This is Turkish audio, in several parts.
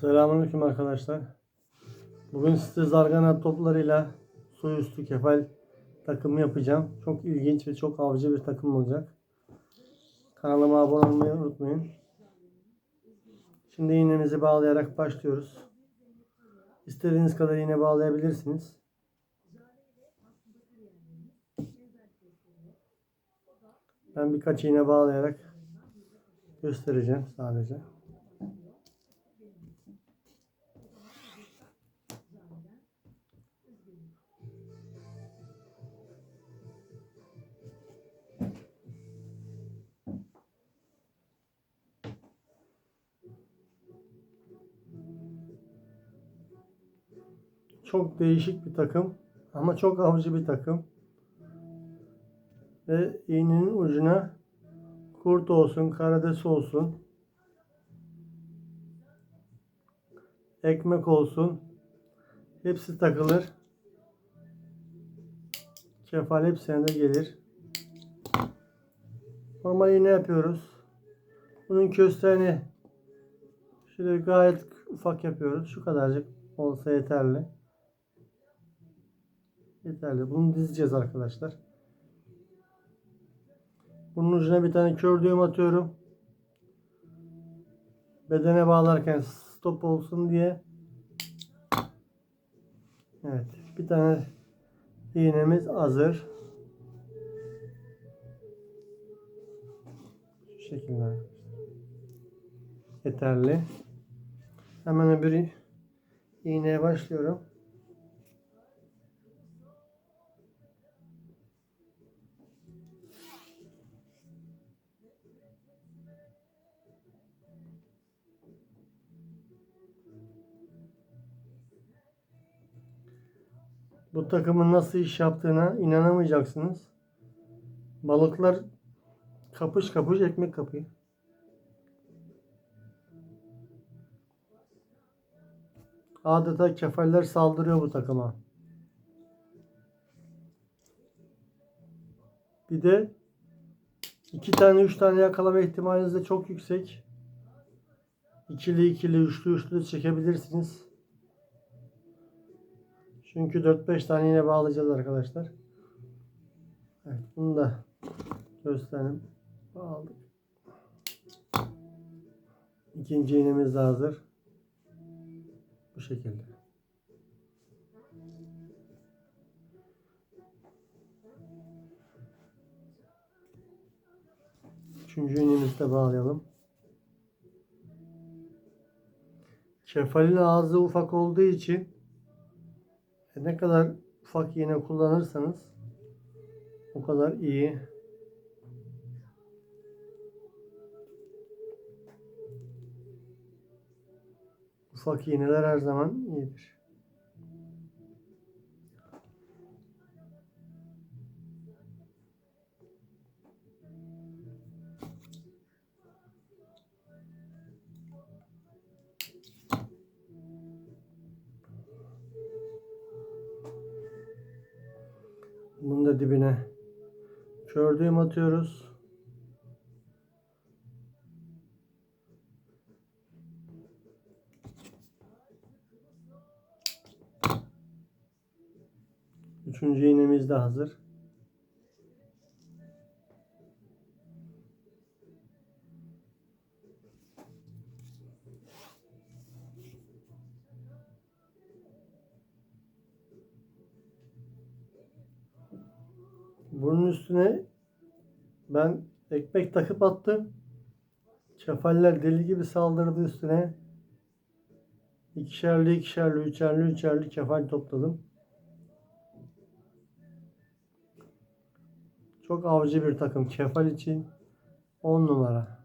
Selamünaleyküm arkadaşlar. Bugün size zargana toplarıyla su üstü kefal takımı yapacağım. Çok ilginç ve çok avcı bir takım olacak. Kanalıma abone olmayı unutmayın. Şimdi iğnemizi bağlayarak başlıyoruz. İstediğiniz kadar iğne bağlayabilirsiniz. Ben birkaç iğne bağlayarak göstereceğim sadece. Çok değişik bir takım ama çok avcı bir takım. Ve iğnenin ucuna kurt olsun, karades olsun, ekmek olsun. Hepsi takılır. Kefal hepsine de gelir. Normal iğne yapıyoruz. Bunun kösteğini şöyle gayet ufak yapıyoruz. Şu kadarcık olsa yeterli. Yeterli. Bunu dizeceğiz arkadaşlar. Bunun ucuna bir tane kör düğüm atıyorum. Bedene bağlarken stop olsun diye. Evet. Bir tane iğnemiz hazır. Şu şekilde. Yeterli. Hemen öbür iğneye başlıyorum. Bu takımın nasıl iş yaptığına inanamayacaksınız. Balıklar kapış kapış ekmek kapıyor. Adeta kefaller saldırıyor bu takıma. Bir de iki tane üç tane yakalama ihtimaliniz de çok yüksek. İkili ikili üçlü üçlü çekebilirsiniz. Çünkü 4-5 tane yine bağlayacağız arkadaşlar. Evet bunu da göstereyim. Bağladık. İkinci iğnemiz de hazır. Bu şekilde. Üçüncü iğnemizi de bağlayalım. Kefalin ağzı ufak olduğu için e, ne kadar ufak iğne kullanırsanız o kadar iyi. Ufak iğneler her zaman iyidir. Atıyoruz. Üçüncü iğnemiz de hazır. Ekmek takıp attım. Kefaller deli gibi saldırdı üstüne. İkişerli ikişerli, üçerli üçerli kefal topladım. Çok avcı bir takım. Kefal için 10 numara.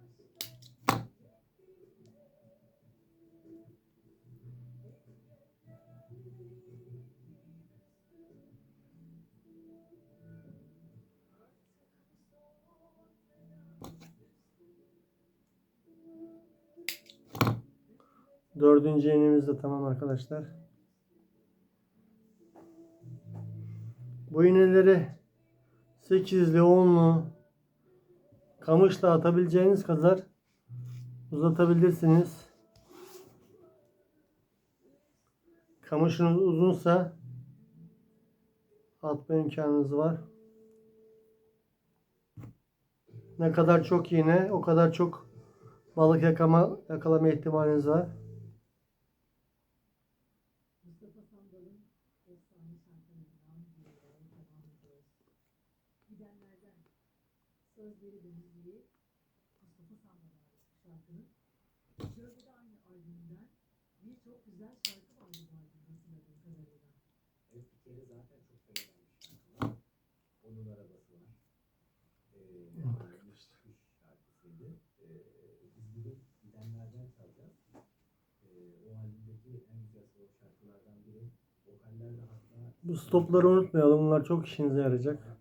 Dördüncü iğnemiz de tamam arkadaşlar. Bu iğneleri 8'li 10'lu kamışla atabileceğiniz kadar uzatabilirsiniz. Kamışınız uzunsa atma imkanınız var. Ne kadar çok iğne o kadar çok balık yakama, yakalama ihtimaliniz var. En güzel slow şarkılardan biri. Vokallerde hatta Bu stopları unutmayalım. Bunlar çok işinize yarayacak.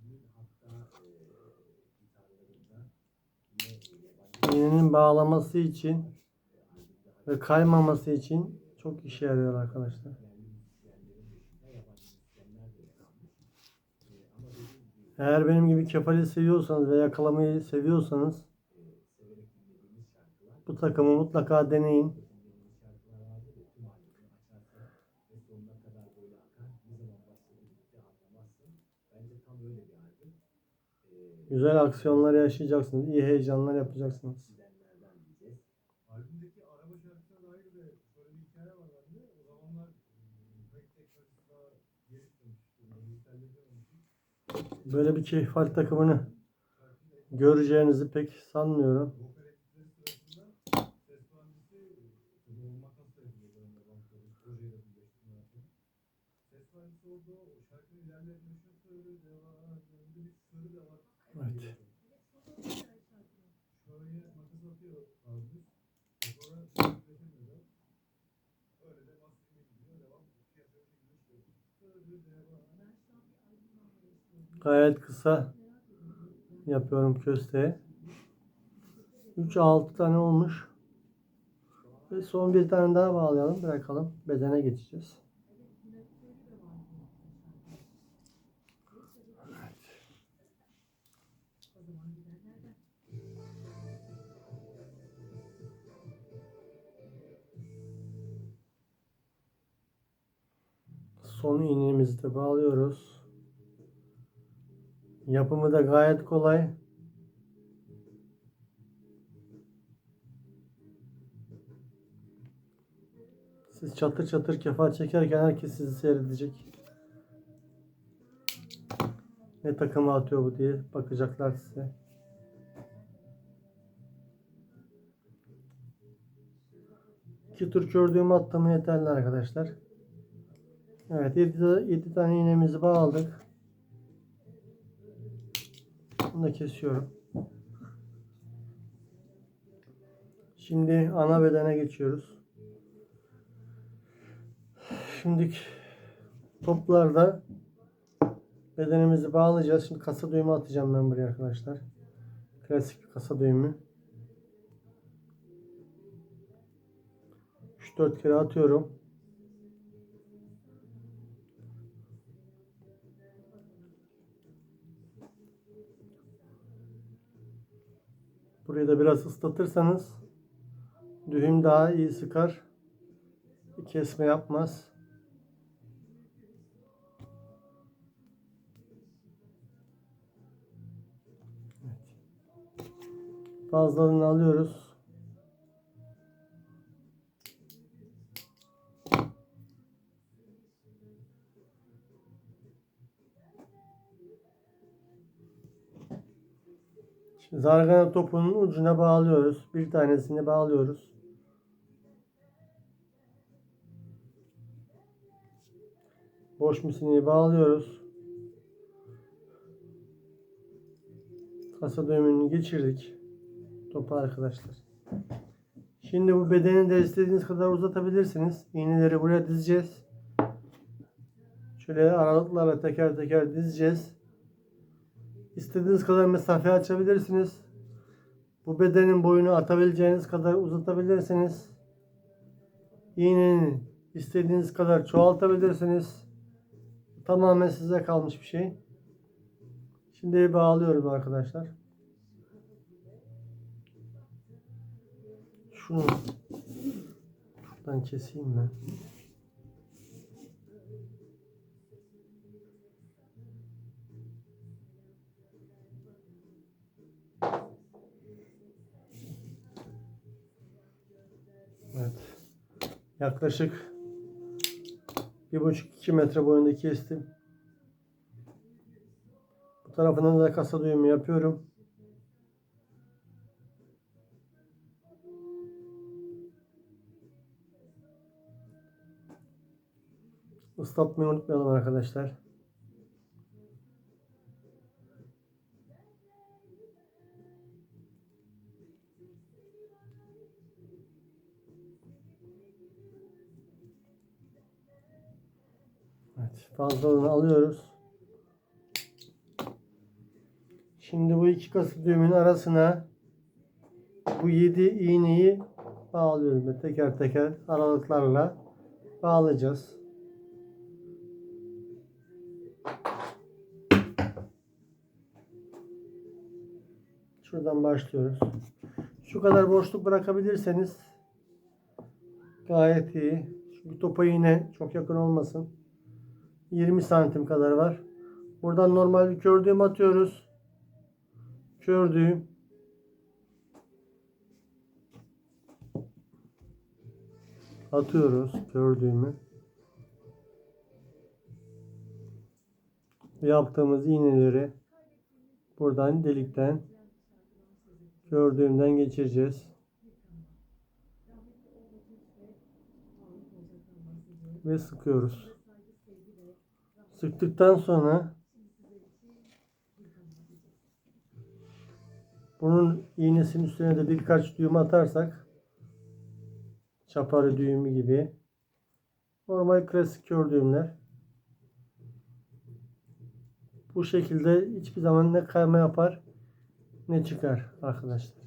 e, İğnenin bağlaması için ve kaymaması için çok işe yarıyor arkadaşlar. Eğer benim gibi kefali seviyorsanız ve yakalamayı seviyorsanız bu takımı mutlaka deneyin. Güzel aksiyonlar yaşayacaksınız. iyi heyecanlar yapacaksınız. Böyle bir kefal takımını göreceğinizi pek sanmıyorum. Evet. Gayet kısa yapıyorum kösteği. 3-6 tane olmuş. Ve son bir tane daha bağlayalım. Bırakalım. Bedene geçeceğiz. Son iğnemizi de bağlıyoruz. Yapımı da gayet kolay. Siz çatır çatır kefal çekerken herkes sizi seyredecek. Ne takımı atıyor bu diye bakacaklar size. İki tur kördüğümü attım yeterli arkadaşlar. Evet 7, tane iğnemizi bağladık. Bunu da kesiyorum. Şimdi ana bedene geçiyoruz. Şimdi toplarda bedenimizi bağlayacağız. Şimdi kasa düğümü atacağım ben buraya arkadaşlar. Klasik kasa düğümü. 3-4 kere atıyorum. Burayı da biraz ıslatırsanız düğüm daha iyi sıkar. Kesme yapmaz. Fazlalığını alıyoruz. Şimdi zargana topunun ucuna bağlıyoruz. Bir tanesini bağlıyoruz. Boş misinini bağlıyoruz. Kasa düğümünü geçirdik. Topu arkadaşlar. Şimdi bu bedeni de istediğiniz kadar uzatabilirsiniz. İğneleri buraya dizeceğiz. Şöyle aralıklarla teker teker dizeceğiz. İstediğiniz kadar mesafe açabilirsiniz. Bu bedenin boyunu atabileceğiniz kadar uzatabilirsiniz. İğnenin istediğiniz kadar çoğaltabilirsiniz. Tamamen size kalmış bir şey. Şimdi bağlıyoruz arkadaşlar. Şunu şuradan keseyim ben. Evet. Yaklaşık bir buçuk iki metre boyunda kestim. Bu tarafından da kasa düğümü yapıyorum. Islatmayı unutmayalım arkadaşlar. Evet, fazlalığını alıyoruz. Şimdi bu iki kasa düğümün arasına bu 7 iğneyi bağlıyoruz. Ve teker teker aralıklarla bağlayacağız. Şuradan başlıyoruz. Şu kadar boşluk bırakabilirseniz gayet iyi. Çünkü topa yine çok yakın olmasın. 20 santim kadar var. Buradan normal bir kör düğüm atıyoruz. Kör düğüm. Atıyoruz kör düğümü. Yaptığımız iğneleri buradan delikten gördüğümden geçireceğiz. Ve sıkıyoruz. Sıktıktan sonra bunun iğnesinin üstüne de birkaç düğüm atarsak çaparı düğümü gibi normal klasik kör düğümler bu şekilde hiçbir zaman ne kayma yapar ne çıkar arkadaşlar.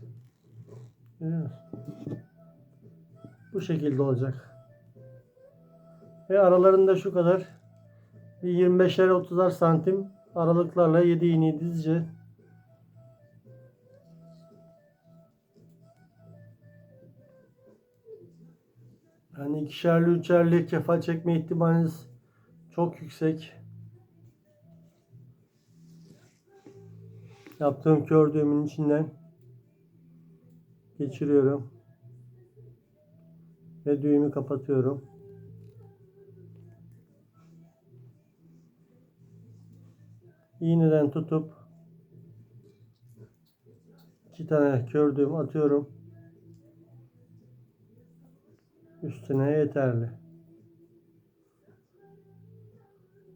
Görüyor musun? Bu şekilde olacak. Ve aralarında şu kadar bir 25'er 30'ar santim aralıklarla 7 iğneyi dizeceğiz. Yani ikişerli üçerli kefal çekme ihtimaliniz çok yüksek. Yaptığım kör düğümün içinden geçiriyorum. Ve düğümü kapatıyorum. iğneden tutup iki tane kör düğüm atıyorum. Üstüne yeterli.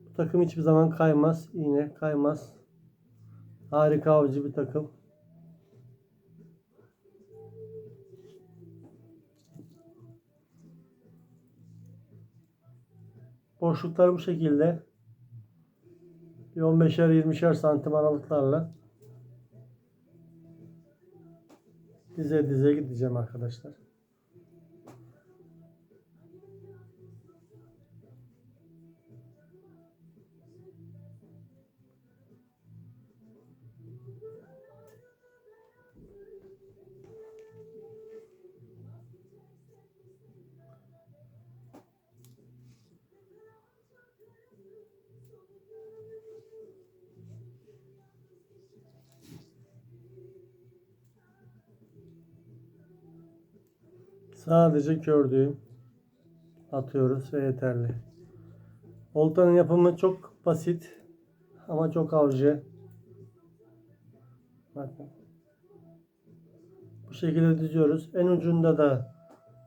Bu takım hiçbir zaman kaymaz. iğne kaymaz. Harika avcı bir takım. Boşluklar bu şekilde. Bir 15'er 20'şer santim aralıklarla dize dize gideceğim arkadaşlar. Sadece kör düğüm atıyoruz ve yeterli. Oltanın yapımı çok basit ama çok avcı. Bakın. Bu şekilde diziyoruz. En ucunda da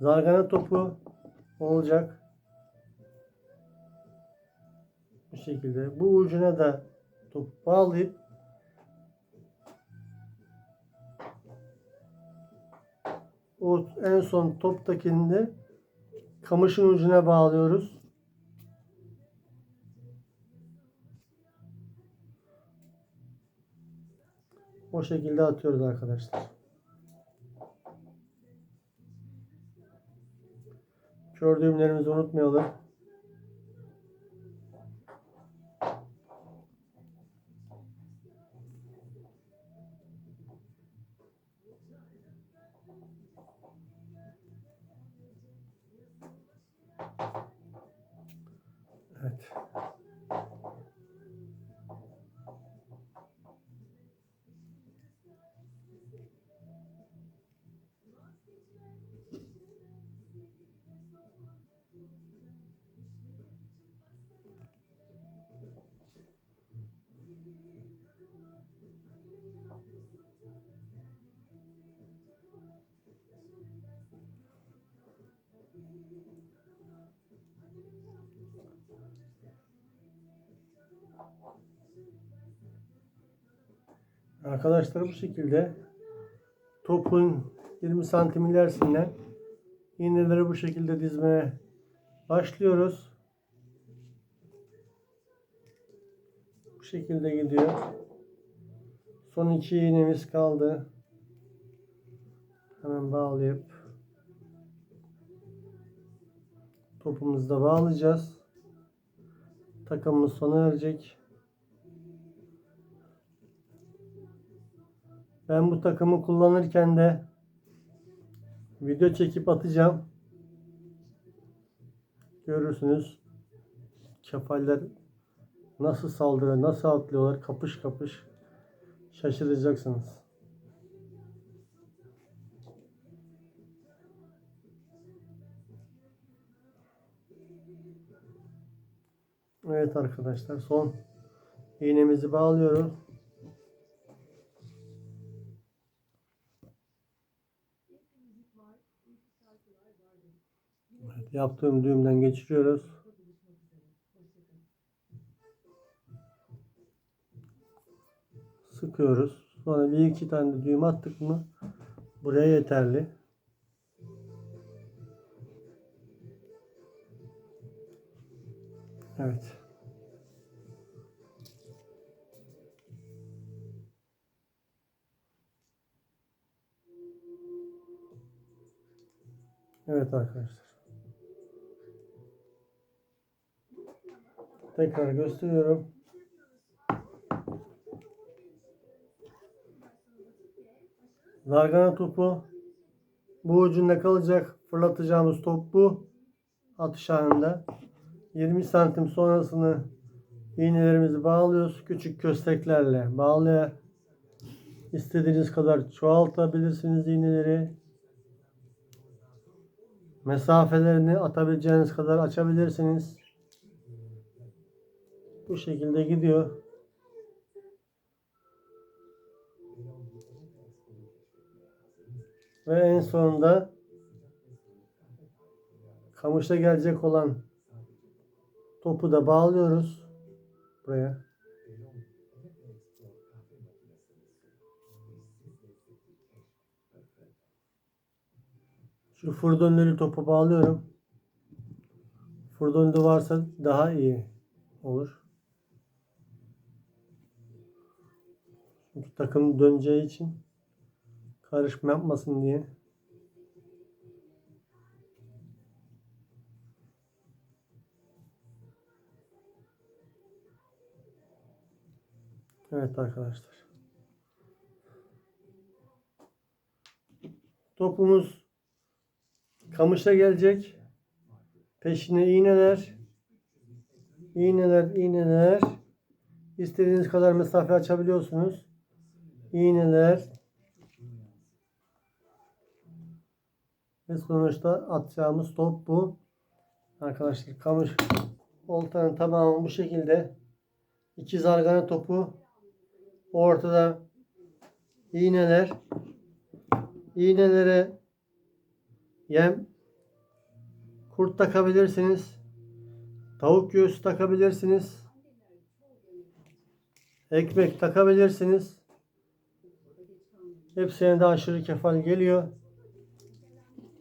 zargana topu olacak. Bu şekilde. Bu ucuna da top bağlayıp o en son toptakini kamışın ucuna bağlıyoruz. O şekilde atıyoruz arkadaşlar. Kör düğümlerimizi unutmayalım. Arkadaşlar bu şekilde topun 20 santim ilerisinden iğneleri bu şekilde dizmeye başlıyoruz. Bu şekilde gidiyor. Son iki iğnemiz kaldı. Hemen bağlayıp topumuzu da bağlayacağız. Takımımız sona erecek. Ben bu takımı kullanırken de video çekip atacağım. Görürsünüz. Kefaller nasıl saldırıyor, nasıl atlıyorlar kapış kapış. Şaşıracaksınız. Evet arkadaşlar son iğnemizi bağlıyoruz. Yaptığım düğümden geçiriyoruz. Sıkıyoruz. Sonra bir iki tane de düğüm attık mı buraya yeterli. Evet. Evet arkadaşlar. Tekrar gösteriyorum. Zargana topu bu ucunda kalacak. Fırlatacağımız top bu. Atış anında. 20 santim sonrasını iğnelerimizi bağlıyoruz. Küçük kösteklerle bağlaya istediğiniz kadar çoğaltabilirsiniz iğneleri. Mesafelerini atabileceğiniz kadar açabilirsiniz. Bu şekilde gidiyor. Ve en sonunda kamışta gelecek olan topu da bağlıyoruz buraya. Şu furdönlü topu bağlıyorum. Furdönlü varsa daha iyi olur. Çünkü takım döneceği için karışma yapmasın diye. Evet arkadaşlar. Topumuz kamışa gelecek. Peşine iğneler. İğneler, iğneler. İstediğiniz kadar mesafe açabiliyorsunuz. İğneler. Ve sonuçta atacağımız top bu. Arkadaşlar kamış oltanın tamamı bu şekilde. İki zargana topu. Ortada iğneler. İğnelere yem kurt takabilirsiniz. Tavuk göğsü takabilirsiniz. Ekmek takabilirsiniz. Hepsine de aşırı kefal geliyor.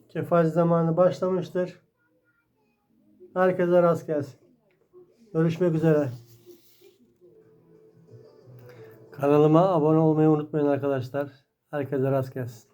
Kefal zamanı başlamıştır. Herkese rast gelsin. Görüşmek üzere. Kanalıma abone olmayı unutmayın arkadaşlar. Herkese rast gelsin.